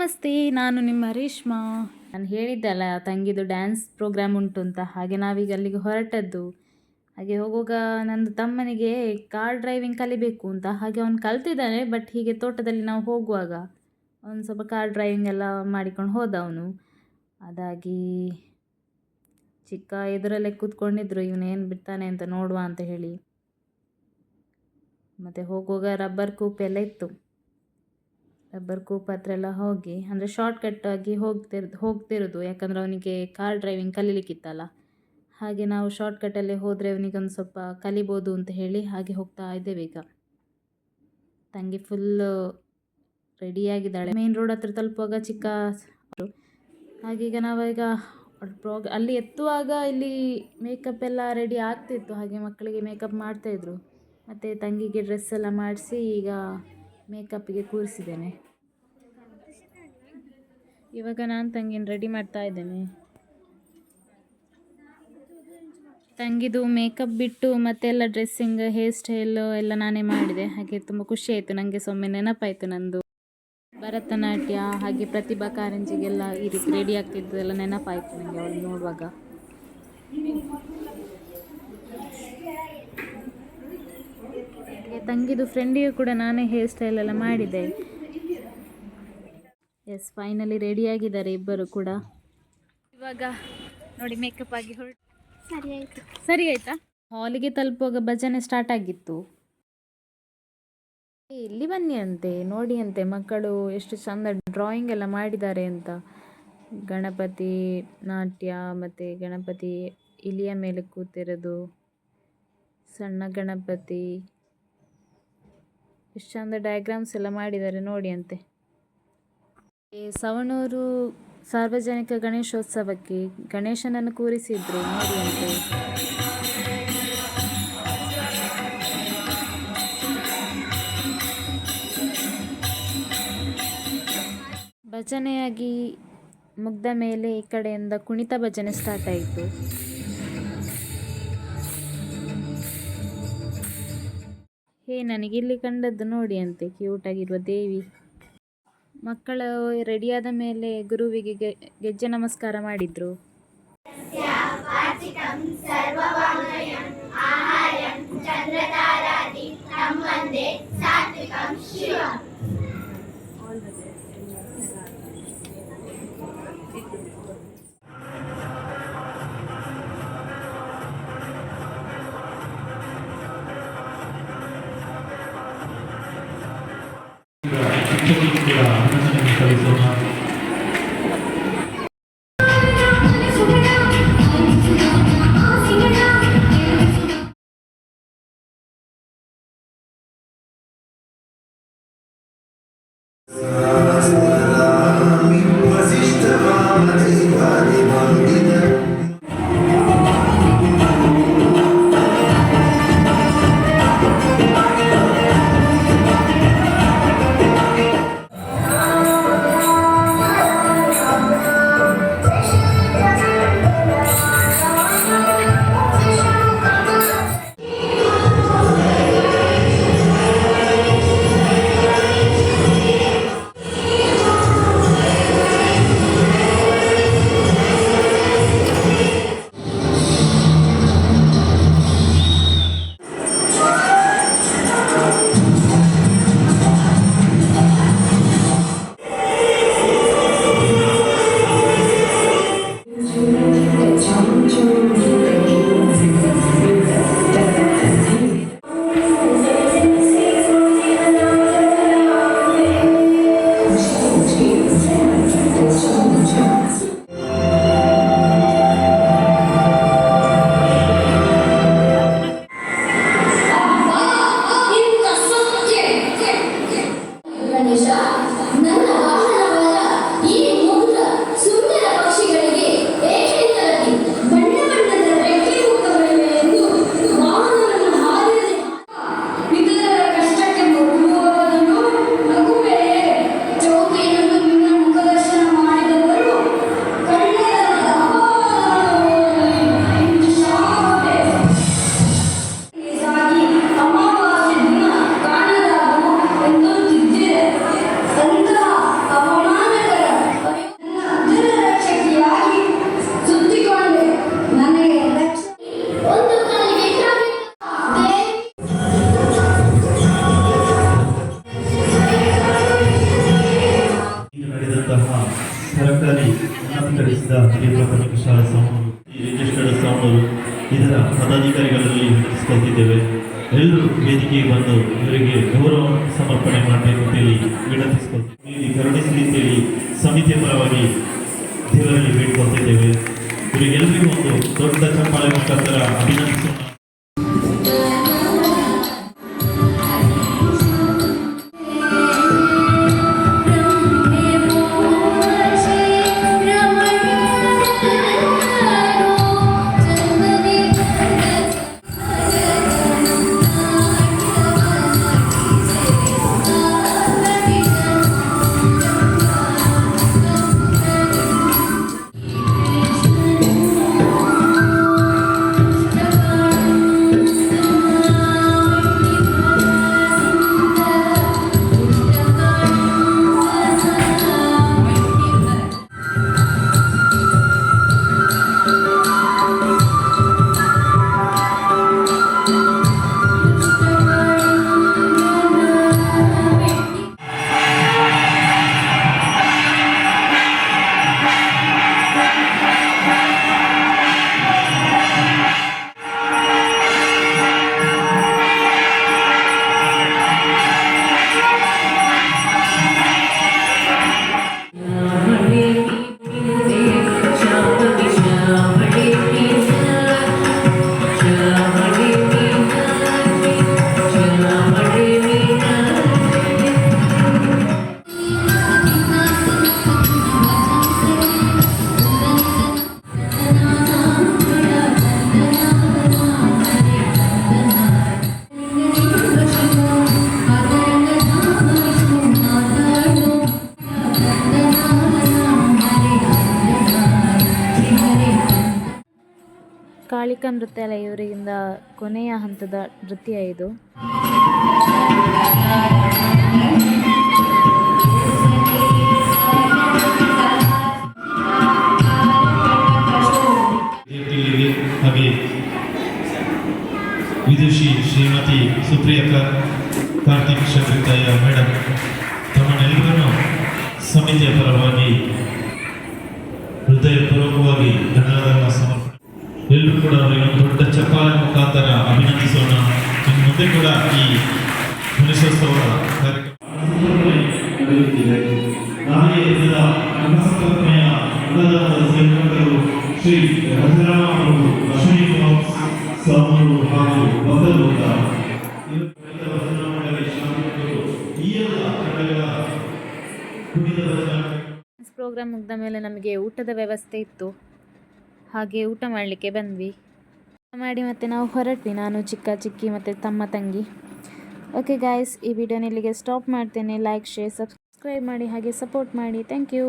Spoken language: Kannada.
ನಮಸ್ತೆ, ನಾನು ನಿಮ್ಮ ರೇಷ್ಮಾ. ನಾನು ಹೇಳಿದ್ದಲ್ಲ, ತಂಗಿದು ಡ್ಯಾನ್ಸ್ ಪ್ರೋಗ್ರಾಮ್ ಉಂಟು ಅಂತ. ಹಾಗೆ ನಾವೀಗ ಅಲ್ಲಿಗೆ ಹೊರಟದ್ದು. ಹಾಗೆ ಹೋಗುವಾಗ ನಂದು ತಮ್ಮನಿಗೆ ಕಾರ್ ಡ್ರೈವಿಂಗ್ ಕಲಿಬೇಕು ಅಂತ. ಹಾಗೆ ಅವನು ಕಲ್ತಿದ್ದಾನೆ ಬಟ್ ಹೀಗೆ ತೋಟದಲ್ಲಿ ನಾವು ಹೋಗುವಾಗ ಅವನು ಸ್ವಲ್ಪ ಕಾರ್ ಡ್ರೈವಿಂಗ್ ಎಲ್ಲ ಮಾಡಿಕೊಂಡು ಹೋದ ಅವನು ಅದಾಗಿ ಚಿಕ್ಕ ಎದುರಲ್ಲೇ ಕೂತ್ಕೊಂಡಿದ್ರು, ಇವನು ಏನು ಬಿಡ್ತಾನೆ ಅಂತ ನೋಡುವ ಅಂತ ಹೇಳಿ. ಮತ್ತು ಹೋಗುವಾಗ ರಬ್ಬರ್ ಕೂಪ್ ಎಲ್ಲ ಇತ್ತು. ರಬ್ಬರ್ ಕೂಪ್ ಹತ್ರ ಎಲ್ಲ ಹೋಗಿ, ಅಂದರೆ ಶಾರ್ಟ್ಕಟ್ ಆಗಿ ಹೋಗ್ತಿರೋದು ಹೋಗ್ತಿರೋದು. ಯಾಕಂದರೆ ಅವನಿಗೆ ಕಾರ್ ಡ್ರೈವಿಂಗ್ ಕಲೀಲಿಕ್ಕಿತ್ತಲ್ಲ. ಹಾಗೆ ನಾವು ಶಾರ್ಟ್ಕಟ್ಟಲ್ಲೇ ಹೋದರೆ ಅವನಿಗೆ ಒಂದು ಸ್ವಲ್ಪ ಕಲಿಬೋದು ಅಂತ ಹೇಳಿ ಹಾಗೆ ಹೋಗ್ತಾ ಇದ್ದೇವೆ ಈಗ. ತಂಗಿ ಫುಲ್ಲು ರೆಡಿಯಾಗಿದ್ದಾಳೆ ಮೇನ್ ರೋಡ್ ಹತ್ರ ತಲುಪುವಾಗ ಚಿಕ್ಕ ಹಾಗೀಗ ನಾವೀಗ ಪ್ರೋಗ್ ಅಲ್ಲಿ ಎತ್ತುವಾಗ ಇಲ್ಲಿ ಮೇಕಪ್ ಎಲ್ಲ ರೆಡಿ ಆಗ್ತಿತ್ತು. ಹಾಗೆ ಮಕ್ಕಳಿಗೆ ಮೇಕಪ್ ಮಾಡ್ತಾಯಿದ್ರು ಮತ್ತು ತಂಗಿಗೆ ಡ್ರೆಸ್ ಎಲ್ಲ ಮಾಡಿಸಿ ಈಗ ಮೇಕಪ್ಪಿಗೆ ಕೂರಿಸಿದ್ದೇನೆ. ಇವಾಗ ನಾನು ತಂಗಿನ ರೆಡಿ ಮಾಡ್ತಾ ಇದ್ದೇನೆ. ತಂಗಿದು ಮೇಕಪ್ ಬಿಟ್ಟು ಮತ್ತೆ ಎಲ್ಲ ಡ್ರೆಸ್ಸಿಂಗ್ ಹೇರ್ ಸ್ಟೈಲು ಎಲ್ಲ ನಾನೇ ಮಾಡಿದೆ. ಹಾಗೆ ತುಂಬ ಖುಷಿ ಆಯಿತು. ನನಗೆ ಸೊಮ್ಮೆ ನೆನಪಾಯಿತು ನಂದು. ಭರತನಾಟ್ಯ, ಹಾಗೆ ಪ್ರತಿಭಾ ಕಾರಂಜಿಗೆಲ್ಲ ಈ ರೀತಿ ರೆಡಿ ಆಗ್ತಿದ್ದೆಲ್ಲ ನೆನಪಾಯಿತು ನನಗೆ ಅವಳು ನೋಡುವಾಗ. ತಂಗಿದು ಫ್ರೆಂಡಿಗೂ ಕೂಡ ನಾನೇ ಹೇರ್ ಸ್ಟೈಲ್ ಎಲ್ಲ ಮಾಡಿದೆ ಎಸ್ ಫೈನಲಿ ರೆಡಿಯಾಗಿದ್ದಾರೆ ಇಬ್ಬರು ಕೂಡ. ಇವಾಗ ನೋಡಿ ಮೇಕಪ್ ಆಗಿ ಹೊರಟು. ಸರಿ ಆಯ್ತು. ಸರಿ ಆಯ್ತಾ? ಹಾಲಿಗೆ ತಲುಪುವಾಗ ಭಜನೆ ಸ್ಟಾರ್ಟ್ ಆಗಿತ್ತು. ಏ, ಇಲ್ಲಿ ಬನ್ನಿ ಅಂತೆ ನೋಡಿ ಅಂತೆ ಮಕ್ಕಳು ಎಷ್ಟು ಚಂದ ಡ್ರಾಯಿಂಗ್ ಎಲ್ಲ ಮಾಡಿದ್ದಾರೆ ಅಂತ. ಗಣಪತಿ ನಾಟ್ಯ ಮತ್ತು ಗಣಪತಿ ಇಲಿಯ ಮೇಲೆ ಕೂತಿರೋದು. ಸಣ್ಣ ಗಣಪತಿ. ಎಷ್ಟು ಚಂದ ಡಯಾಗ್ರಾಮ್ಸ್ ಎಲ್ಲ ಮಾಡಿದ್ದಾರೆ ನೋಡಿ ಅಂತೆ. ಸವಣೂರು ಸಾರ್ವಜನಿಕ ಗಣೇಶೋತ್ಸವಕ್ಕೆ ಗಣೇಶನನ್ನು ಕೂರಿಸಿದ್ರು ನೋಡಿ ಅಂತೆ. ಭಜನೆಯಾಗಿ ಮುಗ್ದ ಮೇಲೆ ಈ ಕಡೆಯಿಂದ ಕುಣಿತ ಭಜನೆ ಸ್ಟಾರ್ಟ್ ಆಯಿತು. ಹೇ, ನನಗೆ ಇಲ್ಲಿ ಕಂಡದ್ದು ನೋಡಿ ಅಂತೆ, ಕ್ಯೂಟಾಗಿರುವ ದೇವಿ. ಮಕ್ಕಳು ರೆಡಿಯಾದ ಮೇಲೆ ಗುರುವಿಗೆ ಗೆಜ್ಜೆ ನಮಸ್ಕಾರ ಮಾಡಿದ್ರು. トリックが皆さんにかかりそうなああ。ಇದರ ಪದಾಧಿಕಾರಿಗಳಲ್ಲಿ ವಿನಂತಿಸಿಕೊಳ್ತಿದ್ದೇವೆ ಎಲ್ಲರೂ ವೇದಿಕೆಗೆ ಬಂದು ಇವರಿಗೆ ಗೌರವ ಸಮರ್ಪಣೆ ಮಾಡಬೇಕು ಅಂತೇಳಿ ವಿನಂತಿಸಿಕೊಳ್ತೀವಿ. ಕರುಣಿಸಲಿ ಅಂತೇಳಿ ಸಮಿತಿಯ ಪರವಾಗಿ ದೇವರಲ್ಲಿ ಬೇಡ್ಕೊಳ್ತಿದ್ದೇವೆ ಇವರಿಗೆಲ್ಲರಿಗೂ ಒಂದು ದೊಡ್ಡ ಚಪ್ಪಾಳೆ ಮುಖಾಂತರ ಅಭಿನಂದಿಸೋಣ. ನೃತ್ಯಾಲಯ ಇವರಿಂದ ಕೊನೆಯ ಹಂತದ ನೃತ್ಯ ಇದು. ವಿದುಷಿ ಶ್ರೀಮತಿ ಸುಪ್ರಿಯಕ ಕಾರ್ತಿಕ್ ಶಂಕರಿತಾಯ ಮೇಡಮ್ ತಮ್ಮನ್ನೆಲ್ಲರನ್ನು ಸಮಿತಿಯ ಪರವಾಗಿ ಹೃದಯಪೂರ್ವಕವಾಗಿ ಸಮರ್ಪಣೆ ಎಲ್ಲರೂ ಕೂಡ ಅವರಿಗೆ ಒಂದು ದೊಡ್ಡ ಚಪ್ಪಾಳೆ ಮುಖಾಂತರ ಅಭಿನಂದಿಸೋಣ. ಇನ್ನು ಮುಂದೆ ಕೂಡ ಈ ಗಣೇಶೋತ್ಸವ ಪ್ರೋಗ್ರಾಮ್ ಮುಗಿದ ಮೇಲೆ ನಮಗೆ ಊಟದ ವ್ಯವಸ್ಥೆ ಇತ್ತು. ಹಾಗೆ ಊಟ ಮಾಡಲಿಕ್ಕೆ ಬಂದ್ವಿ. ಊಟ ಮಾಡಿ ಮತ್ತೆ ನಾವು ಹೊರಟ್ವಿ. ನಾನು, ಚಿಕ್ಕ, ಚಿಕ್ಕಿ ಮತ್ತು ತಮ್ಮ ತಂಗಿ. ಓಕೆ ಗಾಯ್ಸ್ ಈ ವಿಡಿಯೋನ ಇಲ್ಲಿಗೆ ಸ್ಟಾಪ್ ಮಾಡ್ತೇನೆ. ಲೈಕ್ ಶೇರ್ ಸಬ್ಸ್ಕ್ರೈಬ್ ಮಾಡಿ ಹಾಗೆ ಸಪೋರ್ಟ್ ಮಾಡಿ. Thank you